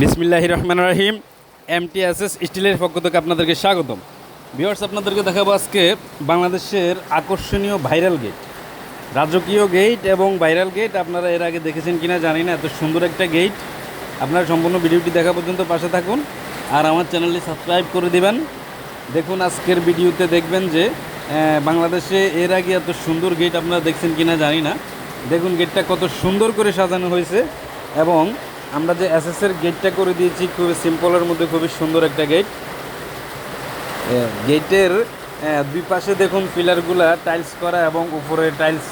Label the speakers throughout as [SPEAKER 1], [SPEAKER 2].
[SPEAKER 1] বিসমিল্লাহ রহমান রাহিম এমটিএসএস স্টিলের পক্ষ থেকে আপনাদেরকে স্বাগতম। ভিওর্স আপনাদেরকে দেখাবো আজকে বাংলাদেশের আকর্ষণীয় ভাইরাল গেট রাজকীয় গেট এবং ভাইরাল গেট আপনারা এর আগে দেখেছেন কিনা জানি না, এত সুন্দর একটা গেট আপনারা সম্পূর্ণ ভিডিওটি দেখা পর্যন্ত পাশে থাকুন আর আমার চ্যানেলটি সাবস্ক্রাইব করে দিবেন। দেখুন আজকের ভিডিওতে দেখবেন যে বাংলাদেশে এর আগে এত সুন্দর গেট আপনারা দেখছেন কিনা জানি না। দেখুন গেটটা কত সুন্দর করে সাজানো হয়েছে এবং আমরা যে এসএসের গেটটা করে দিয়েছি, খুবই সিম্পলের মধ্যে খুবই সুন্দর একটা গেট গেটের দুই পাশে দেখুন পিলারগুলা টাইলস করা এবং উপরে টাইলস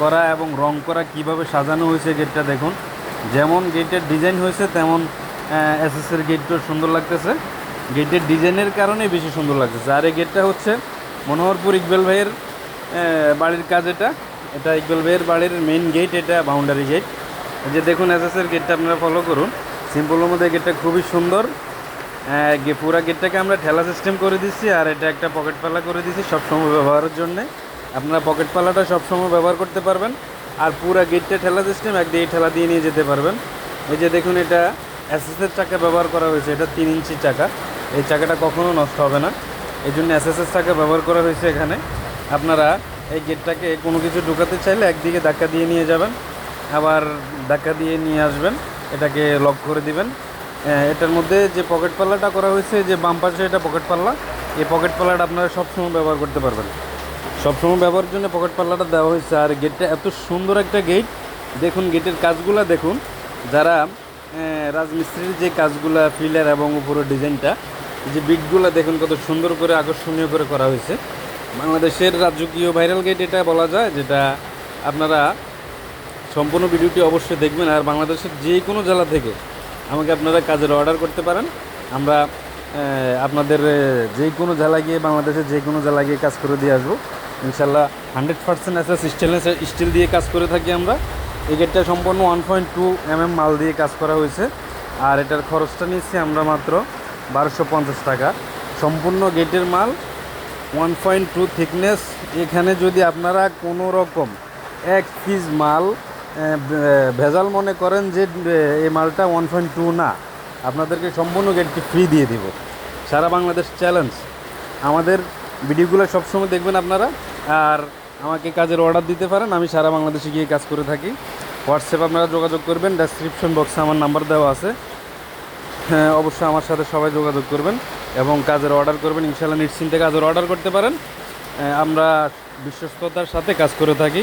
[SPEAKER 1] করা এবং রং করা কীভাবে সাজানো হয়েছে গেটটা দেখুন। যেমন গেটের ডিজাইন হয়েছে, তেমন এসএসের গেটটাও সুন্দর লাগতেছে। গেটের ডিজাইনের কারণে বেশি সুন্দর লাগতেছে। আর এই গেটটা হচ্ছে মনোহরপুর ইকবাল ভাইয়ের বাড়ির কাজ এটা। এটা ইকবাল ভাইয়ের বাড়ির মেইন গেট এটা বাউন্ডারি গেট যে দেখুন এসএসের গেটটা আপনারা ফলো করুন। সিম্পলের মধ্যে গেটটা খুবই সুন্দর। গে- পুরা গেটটাকে আমরা ঠেলা সিস্টেম করে দিচ্ছি আর এটা একটা পকেট পাল্লা করে দিচ্ছি সবসময় ব্যবহারের জন্যে। আপনারা পকেট পাল্লাটা সবসময় ব্যবহার করতে পারবেন আর পুরা গেটটা ঠেলা সিস্টেম একদিকে ঠেলা দিয়ে নিয়ে যেতে পারবেন। এই যে দেখুন এটা এসএসের চাকা ব্যবহার করা হয়েছে, এটা তিন ইঞ্চি চাকা। এই চাকাটা কখনো নষ্ট হবে না। এই জন্য এসএসএর চাকা ব্যবহার করা হয়েছে এখানে। আপনারা এই গেটটাকে কোনো কিছু ঢুকাতে চাইলে একদিকে ধাক্কা দিয়ে নিয়ে যাবেন। আবার ধাক্কা দিয়ে নিয়ে আসবেন, এটাকে লক করে দিবেন। এটার মধ্যে যে পকেট পাল্লাটা করা হয়েছে, যে বাম পাশে এটা পকেট পাল্লা, এই পকেট পাল্লাটা আপনারা সবসময় ব্যবহার করতে পারবেন। সবসময় ব্যবহারের জন্য পকেট পাল্লাটা দেওয়া হয়েছে, আর গেটটা এত সুন্দর একটা গেট দেখুন গেটের কাজগুলা দেখুন। যারা রাজমিস্ত্রির যে কাজগুলা ফিলার এবং উপরের ডিজাইনটা যে বিটগুলো দেখুন কত সুন্দর করে আকর্ষণীয় করে করা হয়েছে। বাংলাদেশের রাজকীয় ভাইরাল গেট এটা বলা যায়, যেটা আপনারা সম্পূর্ণ ভিডিওটি অবশ্যই দেখবেন আর বাংলাদেশের যে কোনো জেলা থেকে আমাকে আপনারা কাজের অর্ডার করতে পারেন। আমরা আপনাদের যে কোনো জেলা গিয়ে বাংলাদেশের যে কোনো জেলা গিয়ে কাজ করে দিয়ে আসব। ইনশাল্লাহ hundred percent SS steel steel দিয়ে কাজ করে থাকি আমরা। এই গেটটা সম্পূর্ণ ওয়ান পয়েন্ট টু এমএম মাল দিয়ে কাজ করা হয়েছে। আর এটার খরচটা নিচ্ছি আমরা মাত্র বারোশো পঞ্চাশ টাকা। সম্পূর্ণ গেটের মাল ওয়ান পয়েন্ট টু থিকনেস এখানে যদি আপনারা কোনো রকম এক পিস মাল ভেজাল মনে করেন যে এই মালটা ওয়ান পয়েন্ট টু না। আপনাদেরকে সম্পূর্ণ গেটটি ফ্রি দিয়ে দিব। সারা বাংলাদেশ চ্যালেঞ্জ আমাদের ভিডিওগুলো সবসময় দেখবেন আপনারা। আর আমাকে কাজের অর্ডার দিতে পারেন, আমি সারা বাংলাদেশে গিয়ে কাজ করে থাকি। হোয়াটসঅ্যাপ আপনারা যোগাযোগ করবেন ডেসক্রিপশন বক্সে আমার নাম্বার দেওয়া আছে। হ্যাঁ অবশ্যই আমার সাথে সবাই যোগাযোগ করবেন এবং কাজের অর্ডার করবেন। ইনশাল্লাহ নিশ্চিন্তে কাজের অর্ডার করতে পারেন। আমরা বিশ্বস্ততার সাথে কাজ করে থাকি।